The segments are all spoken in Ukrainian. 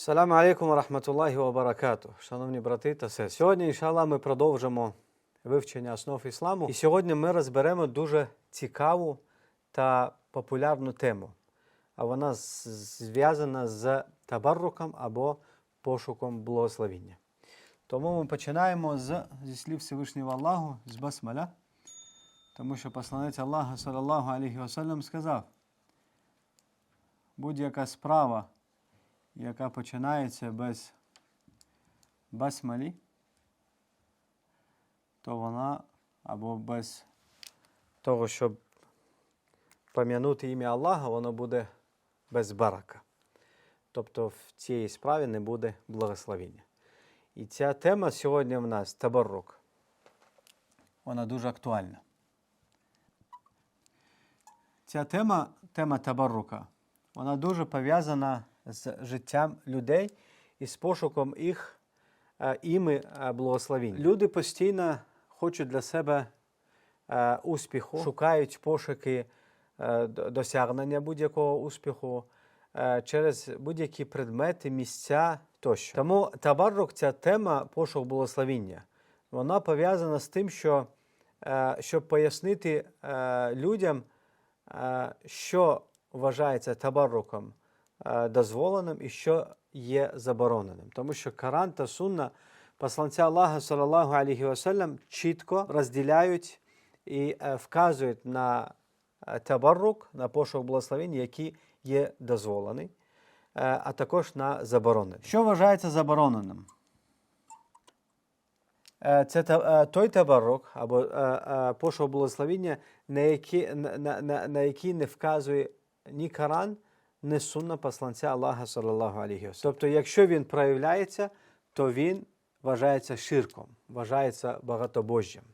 Саламу алейкум рахматуллахі ва баракату. Шановні брати та сестри. Сьогодні, іншалlah, ми продовжимо вивчення основ ісламу. І сьогодні ми розберемо дуже цікаву та популярну тему. А вона зв'язана з табарруком або пошуком благословіння. Тому ми починаємо з, зі слів Всевишнього Аллаху, з басмаля. Тому що посланець Аллаха, салаллаху алейхі вассалям, сказав, будь-яка справа, яка починається без басмалі, то вона або без того, щоб пам'янути ім'я Аллаха, воно буде без барака. Тобто в цій справі не буде благословіння. І ця тема сьогодні в нас табарук. Вона дуже актуальна. Ця тема, тема табарука, вона дуже пов'язана з життям людей і з пошуком їх е, іми е, благословінь. Люди постійно хочуть для себе е, успіху, шукають пошуки досягнення будь-якого успіху через будь-які предмети, місця тощо. Тому табарук, ця тема пошук благословіння, вона пов'язана з тим, що щоб пояснити людям, що вважається табаруком е, дозволеним і що є забороненим. Тому що Коран та Сунна посланця Аллаха, салаллаху алейхі вассалям, чітко розділяють і е, вказують на е, табарук, на пошук благословень, які є дозволений, е, а також на заборонений. Що вважається забороненим? Е, Це е, той табарук або е, е, пошук благословіння, на який, на, на, на, на який не вказує ні Коран, ні сунна посланця Аллаха, салаллаху алейхі. Тобто, якщо він проявляється, то він вважається ширком, вважається багатобожжям.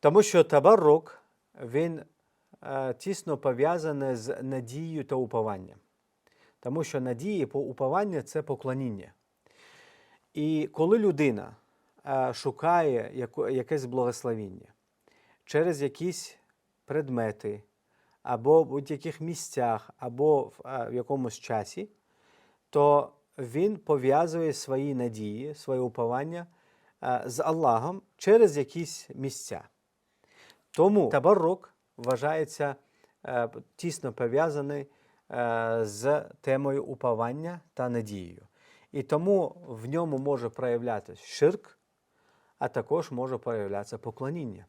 Тому що табарук, він е, тісно пов'язаний з надією та упованням. Тому що надії по уповання це поклоніння. І коли людина е, шукає яко- якесь благословіння через якісь предмети, або в будь-яких місцях, або в, в якомусь часі, то він пов'язує свої надії, своє уповання е, з Аллахом через якісь місця. Тому табарук вважається е, тісно пов'язаний е, з темою уповання та надією. І тому в ньому може проявлятися ширк, а також може проявлятися поклоніння.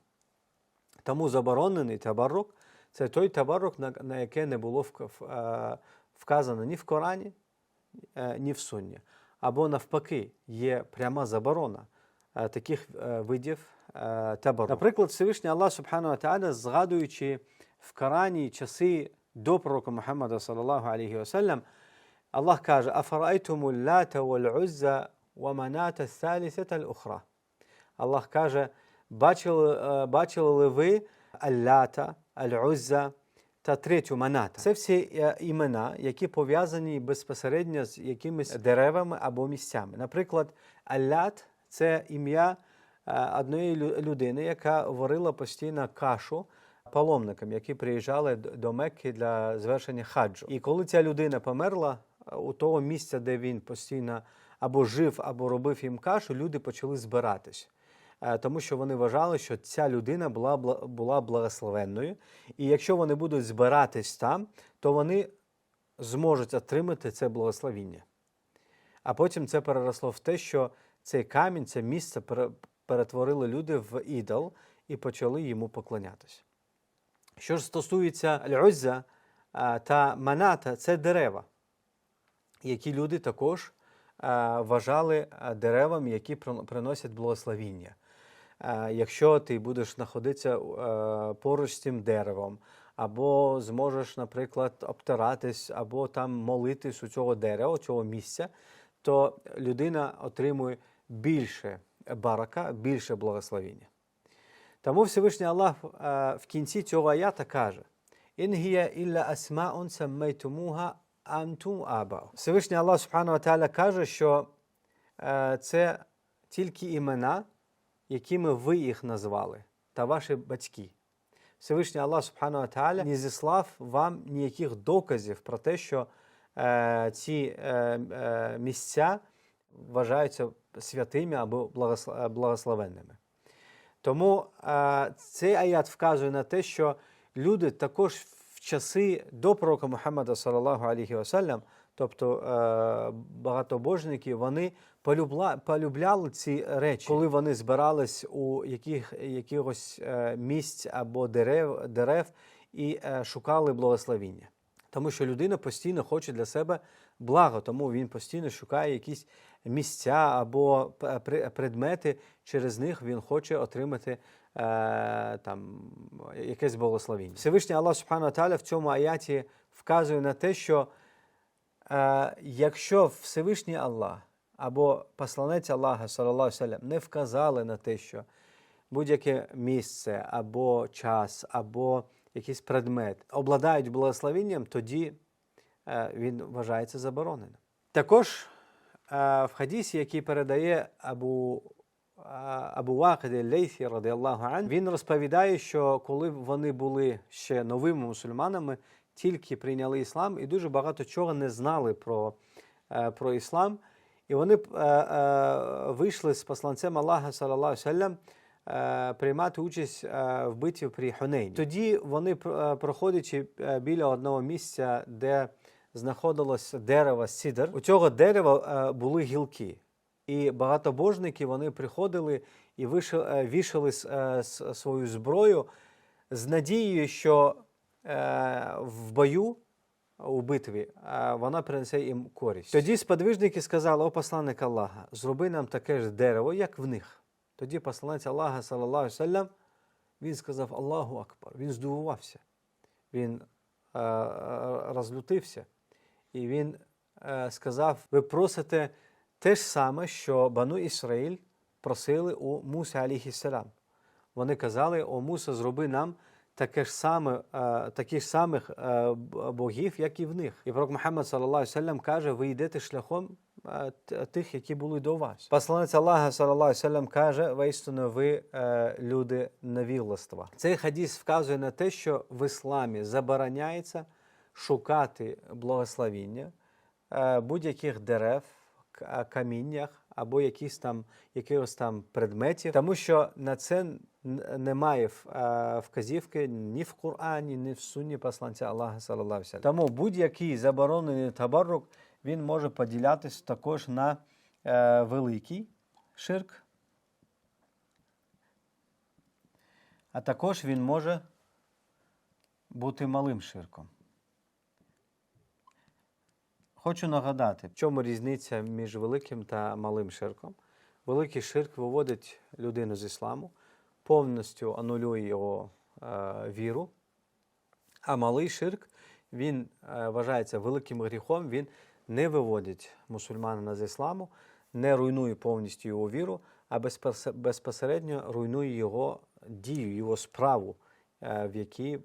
Тому заборонений табарук це той табарук, на, яке не було е, вказано ні в Корані, е, ні в Сунні. Або навпаки, є пряма заборона е, таких видів табаруку. Наприклад, Всевишній Аллах Субхану Та'аля, згадуючи в Корані часи до пророка Мухаммада саллаллаху алейхі вассалям, Аллах каже: Афарайтуму лата вал узза ва маната тhalithata al-уkhra. Аллах каже, бачили, бачили ли ви Аллата, Аль-Узза та третю Маната? Це всі е, імена, які пов'язані безпосередньо з якимись деревами або місцями. Наприклад, Аллат це ім'я е, одної лю- людини, яка варила постійно кашу паломникам, які приїжджали до Мекки для звершення хаджу. І коли ця людина померла, е, у того місця, де він постійно або жив, або робив їм кашу, люди почали збиратись. Е, Тому що вони вважали, що ця людина була, була благословенною. І якщо вони будуть збиратись там, то вони зможуть отримати це благословіння. А потім це переросло в те, що цей камінь, це місце пере- перетворили люди в ідол і почали йому поклонятися. Що ж стосується Аль-Узза та Маната, це дерева, які люди також вважали деревами, які приносять благословіння. А, Якщо ти будеш знаходитися е, поруч з цим деревом, або зможеш, наприклад, обтиратись, або там молитись у цього дерева, у цього місця, то людина отримує більше барака, більше благословіння. Тому Всевишній Аллах е, в кінці цього аята каже: «Інгія ілля асмаун саммейтумуга антум абау». Всевишній Аллах Субхану Тааля каже, що е, це тільки імена, якими ви їх назвали, та ваші батьки. Всевишній Аллах Субхану Тааля не зіслав вам ніяких доказів про те, що е, ці е, е, місця вважаються святими або е, благословенними. Тому е, цей аят вказує на те, що люди також в часи до пророка Мухаммада, салаллаху алейхі васалям, тобто е, багатобожники, вони полюбляли ці речі, коли вони збирались у яких, якихось е, місць або дерев, дерев і е, шукали благословіння. Тому що людина постійно хоче для себе благо, тому він постійно шукає якісь місця або предмети, через них він хоче отримати там, якесь благословіння. Всевишній Аллах Субхану Тааля в цьому аяті вказує на те, що якщо Всевишній Аллах або посланець Аллаха, салям, не вказали на те, що будь-яке місце або час, або якийсь предмет обладають благословенням, тоді е, він вважається забороненим. Також е, в хадісі, який передає Абу, е, Абу Вакид Лейфі, радіаллаху ан, він розповідає, що коли вони були ще новими мусульманами, тільки прийняли іслам і дуже багато чого не знали про, е, про іслам. І вони е, е, вийшли з посланцем Аллаха, салям, приймати участь в битві при Хунейні. Тоді вони, проходячи біля одного місця, де знаходилось дерево сідр, у цього дерева були гілки. І багатобожники вони приходили і вішали свою зброю з надією, що в бою у битві, вона принесе їм користь. Тоді сподвижники сказали, о посланник Аллаха, зроби нам таке ж дерево, як в них. Тоді посланець Аллаха, салаллаху салям, він сказав Аллаху Акбар. Він здивувався, він е, е, розлютився. І він е, сказав: ви просите те ж саме, що Бану Ісраїль просили у Муси, алейхіссалам. Вони казали, о Муса, зроби нам таке ж саме, е, таких самих е, богів, як і в них. І пророк Мухаммад салаллаху каже, ви йдете шляхом е, тих, які були до вас. Посланець Аллаха салаллаху каже, воістину ви люди невігластва. Цей хадіс вказує на те, що в ісламі забороняється шукати благословіння будь-яких дерев, каміннях або якісь там, якихось там предметів, тому що на це немає е, вказівки ні в Корані, ні в сунні посланця Аллаха салаллаху. Тому будь-який заборонений табарук, він може поділятися також на е, великий ширк, а також він може бути малим ширком. Хочу нагадати, в чому різниця між великим та малим ширком. Великий ширк виводить людину з ісламу, повністю анулює його е, віру, а малий ширк він е, вважається великим гріхом, він не виводить мусульманина з ісламу, не руйнує повністю його віру, а безпосередньо руйнує його дію, його справу, е, в якій е,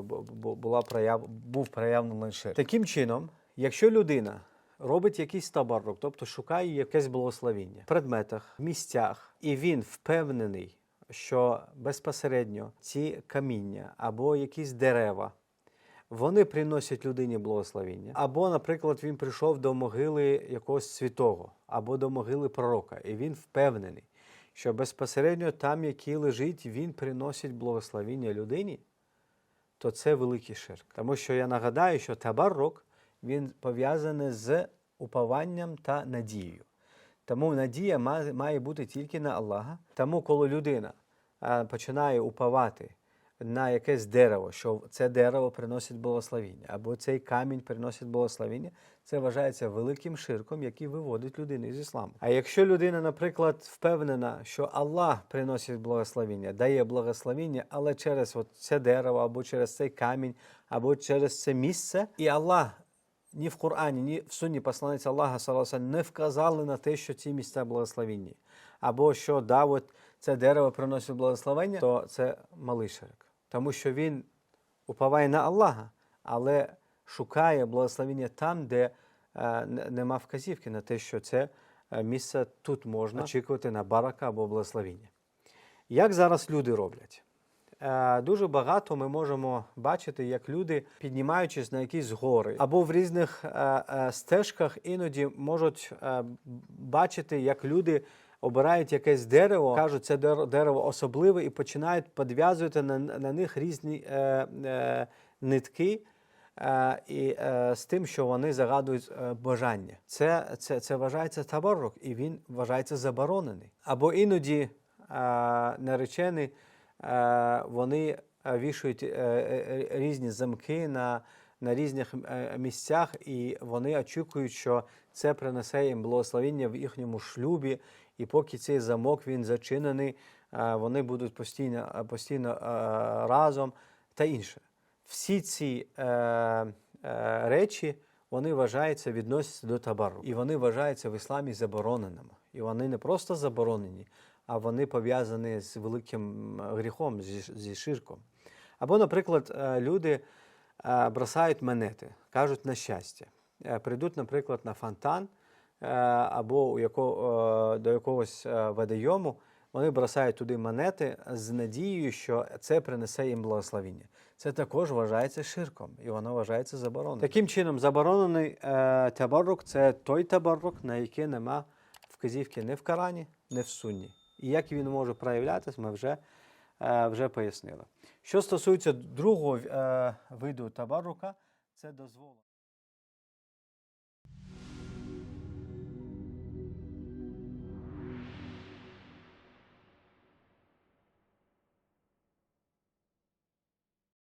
бу- бу- була прояв, був проявлений ширк. Таким чином, якщо людина робить якийсь табарок, тобто шукає якесь благословіння в предметах, в місцях, і він впевнений, що безпосередньо ці каміння або якісь дерева. Вони приносять людині благословіння. Або, наприклад, він прийшов до могили якогось святого, або до могили пророка, і він впевнений, що безпосередньо там, який лежить, він приносить благословіння людині, то це великий ширк. Тому що я нагадаю, що табаррок він пов'язаний з упованням та надією. Тому надія має бути тільки на Аллаха. Тому, коли людина починає уповати на якесь дерево, що це дерево приносить благословіння, або цей камінь приносить благословіння, це вважається великим ширком, який виводить людину з ісламу. А якщо людина, наприклад, впевнена, що Аллах приносить благословіння, дає благословіння, але через от це дерево, або через цей камінь, або через це місце, і Аллах ні в Корані, ні в сунні посланець Аллаха саллям, не вказали на те, що ці місця благословінні, або що да, от це дерево приносить благословення, то це малий ширк. Тому що він уповає на Аллаха, але шукає благословення там, де е, нема вказівки на те, що це е, місце тут можна очікувати на барака або благословіння. Як зараз люди роблять? Е, Дуже багато ми можемо бачити, як люди, піднімаючись на якісь гори або в різних е, е, стежках, іноді можуть бачити, як люди обирають якесь дерево, кажуть, це дер- дерево особливе, і починають підв'язувати на, на них різні е, е, нитки. І з тим, що вони загадують бажання. Це, це, це вважається таборук, і він вважається заборонений. Або іноді наречені е, вони е, вішають е, е, різні замки на, на різних е, місцях, і вони очікують, що це принесе їм благословення в їхньому шлюбі. І поки цей замок він зачинений, е, вони будуть постійно, постійно е, разом та інше всі ці е, е, речі вони вважаються відносяться до табару. І вони вважаються в ісламі забороненими. І вони не просто заборонені, а вони пов'язані з великим гріхом, зі, зі ширком. Або, наприклад, е, люди е, бросають монети, кажуть на щастя. Е, Прийдуть, наприклад, на фонтан або у яко, до якогось водойому, вони бросають туди монети з надією, що це принесе їм благословіння. Це також вважається ширком, і воно вважається забороненим. Таким чином, заборонений табарук це той табарук, на який нема вказівки не в Корані, не в Сунні. І як він може проявлятися, ми вже, е, вже пояснили. Що стосується другого е, виду табарука, це дозволено.